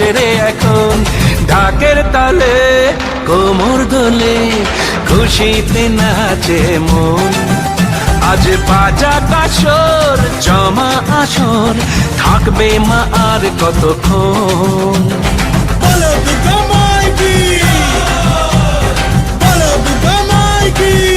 নাচে রে এখন। ঢাকের তালে কোমর দোলে খুশিতে নাচে মন। আজ বাজা কাসর জমা আসর, থাকবে মা আর কতক্ষণ? বলো দুর্গা মাইকি। বলো দুর্গা মাইকি।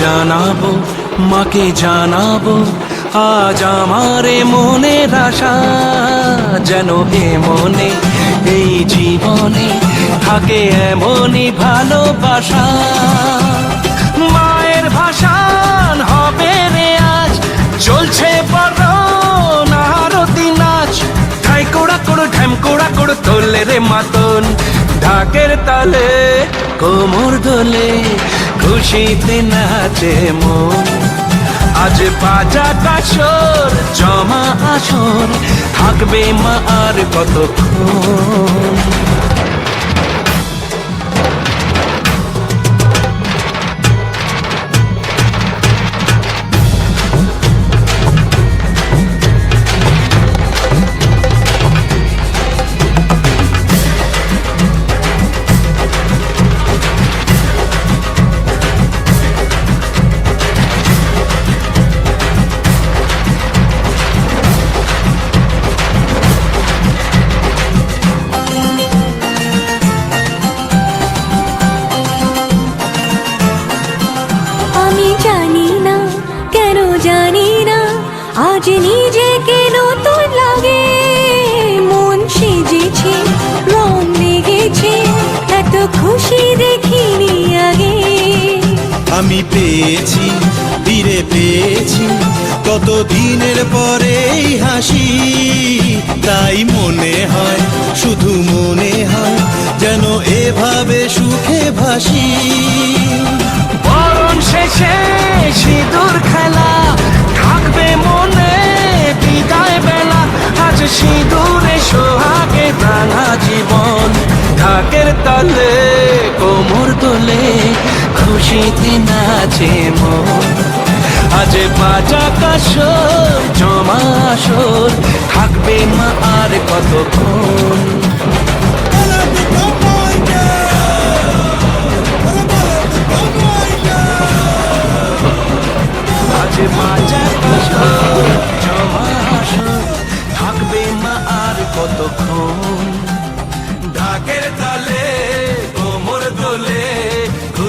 জানাব, মাকে জানাব, আজ আমারে মনের আশা যেন এ মনে, এই জীবনে থাকে এমনই ভালোবাসা। মায়ের ভাষান হবে রে আজ, চলছে নারতি নাচ। ঠাই কোড়া কোড়ো, ঢ্যাম কোড়া কোড়ো, তোলে রে মাতন। ঢাকের তালে, কোমর দোলে, খুশিতে নাচে মন। আজ বাজা কাশর, জমা আসর, থাকবে মা আর কতক্ষণ? আমি পেয়েছি, ফিরে পেয়েছি কত দিনের পরে হাসি। তাই মনে হয়, শুধু মনে হয়, যেন এভাবে সুখে ভাসি। বরণ শেষে সিঁদুর খেলা, থাকবে মনে বিদায় বেলা। আজ সিঁদুরে সোহাগে রাঙা জীবন, ঢাকের তোলে। খুশিতে নাচে মন। আজ বাজা কাসর জমা আসর, থাকবে মা আর কতক্ষণ থাকবে মা আর কতক্ষণ ঢাকের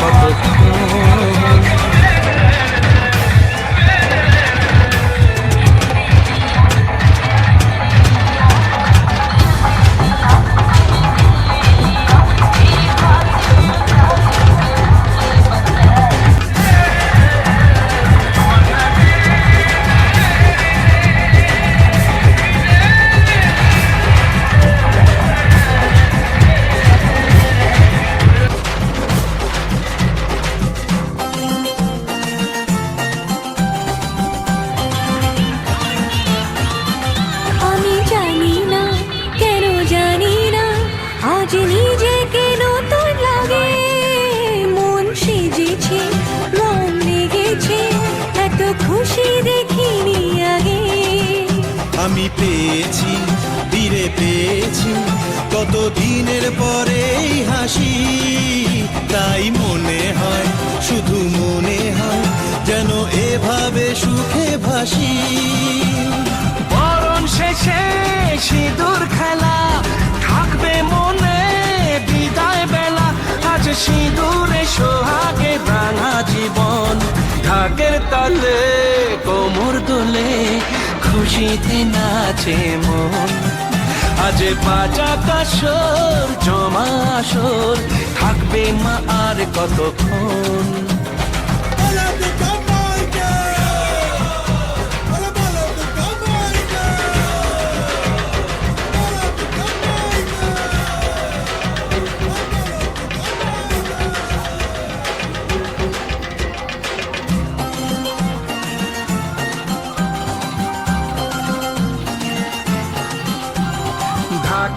নাচ তাই পেয়েছি, ফিরে পেয়েছি কত দিনের পরে হাসি। তাই মনে হয়, শুধু মনে হয়, যেন এভাবে সুখে ভাসি। খুশিতে নাচে মন। আজ বাজা কাশর জমা আসর থাকবে মা আর কতক্ষণ?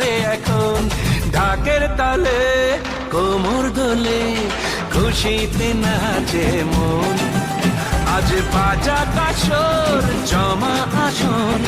রে এখন ঢাকের তালে কোমর দোলে খুশিতে নাচে মন। আজ বাজা কাশর জমা আসন।